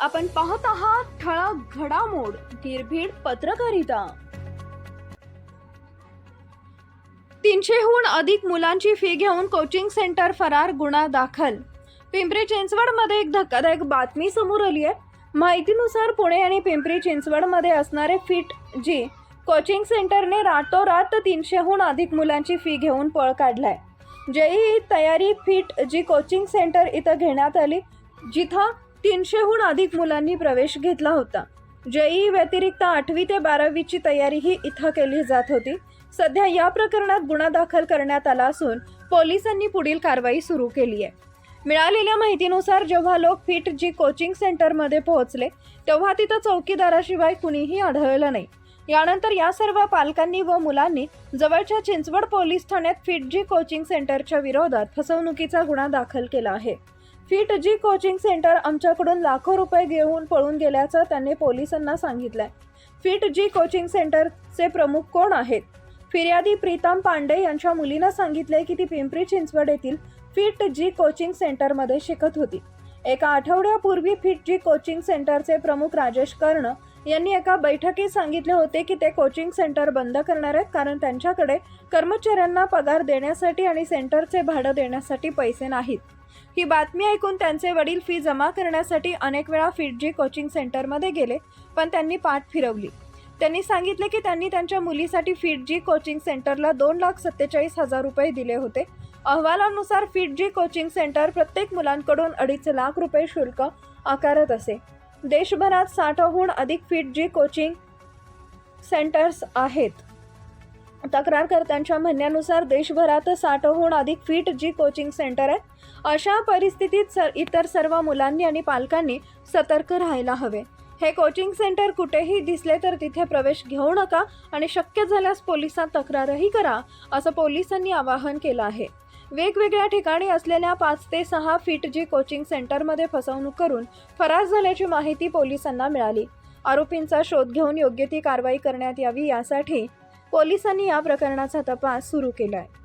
आपण पाहत आहात ठळक घडामोड निर्भीड पत्रकारिता. तीनशेहून अधिक मुलांची फी घेऊन कोचिंग सेंटर फरार गुन्हा दाखल. पिंपरी चिंचवडमध्ये एक धक्कादायक बातमी समोर आली आहे. माहितीनुसार पुणे आणि पिंपरी चिंचवडमध्ये असणारे फिट जी कोचिंग सेंटरने रातोरात तीनशेहून अधिक मुलांची फी घेऊन पळ काढलाय. जेई तयारी फिट जी कोचिंग सेंटर इथं घेण्यात आली जिथं तीनशेहून अधिक मुलांनी प्रवेश घेतला होता. जेई व्यतिरिक्त आठवी ते बारावीची तयारीही इथं केली जात होती. सध्या या प्रकरणात गुन्हा दाखल करण्यात आला असून पोलिसांनी पुढील कारवाई सुरू केली आहे. मिळालेल्या माहितीनुसार जेव्हा लोक फिट जी कोचिंग सेंटरमध्ये पोहोचले तेव्हा तिथं चौकीदाराशिवाय कुणीही आढळलं नाही. यानंतर या सर्व पालकांनी व मुलांनी जवळच्या चिंचवड पोलीस ठाण्यात फिट जी कोचिंग सेंटरच्या विरोधात फसवणुकीचा गुन्हा दाखल केला आहे. फिट जी कोचिंग सेंटर आमच्याकडून लाखो रुपये घेऊन पळून गेल्याचं त्यांनी पोलिसांना सांगितलंय. फिट जी कोचिंग सेंटरचे प्रमुख कोण आहेत? फिर्यादी प्रीतम पांडे यांच्या मुलीनं सांगितले की ती पिंपरी चिंचवड येथील फिट जी कोचिंग सेंटरमध्ये शिकत होती. एका आठवड्यापूर्वी फिट जी कोचिंग सेंटरचे प्रमुख राजेश कर्ण यांनी एका बैठकीत सांगितले होते की ते कोचिंग सेंटर बंद करणार आहेत कारण त्यांच्याकडे कर्मचाऱ्यांना पगार देण्यासाठी आणि सेंटरचे भाडं देण्यासाठी पैसे नाहीत. ही बातमी ऐकून त्यांचे वडील फी जमा करण्यासाठी अनेक वेळा फिटजी कोचिंग सेंटरमध्ये गेले पण त्यांनी पाठ फिरवली. त्यांनी सांगितले की त्यांनी त्यांच्या मुलीसाठी फिटजी कोचिंग सेंटरला दोन लाख सत्तेचाळीस हजार रुपये दिले होते. अहवालानुसार फिटजी कोचिंग सेंटर प्रत्येक मुलांकडून अडीच लाख रुपये शुल्क आकारत असे. देशभरात साठहून अधिक फीट जी कोचिंग सेंटर्स आहेत. तक्रारकर्त्यांच्या म्हणण्यानुसार देशभरात साठहून अधिक फीट जी कोचिंग सेंटर आहेत अशा परिस्थितीत सर इतर सर्व मुलांनी आणि पालकांनी सतर्क राहायला हवे. हे कोचिंग सेंटर कुठेही दिसले तर तिथे प्रवेश घेऊ नका आणि शक्य झाल्यास पोलिसात तक्रारही करा असं पोलिसांनी आवाहन केलं आहे. वेगवेगळ्या ठिकाणी असलेल्या पाच ते सहा फीट जी कोचिंग सेंटरमध्ये फसवणूक करून फरार झाल्याची माहिती पोलिसांना मिळाली. आरोपींचा शोध घेऊन योग्य ती कारवाई करण्यात यावी यासाठी पोलिसांनी या प्रकरणाचा तपास सुरू केला आहे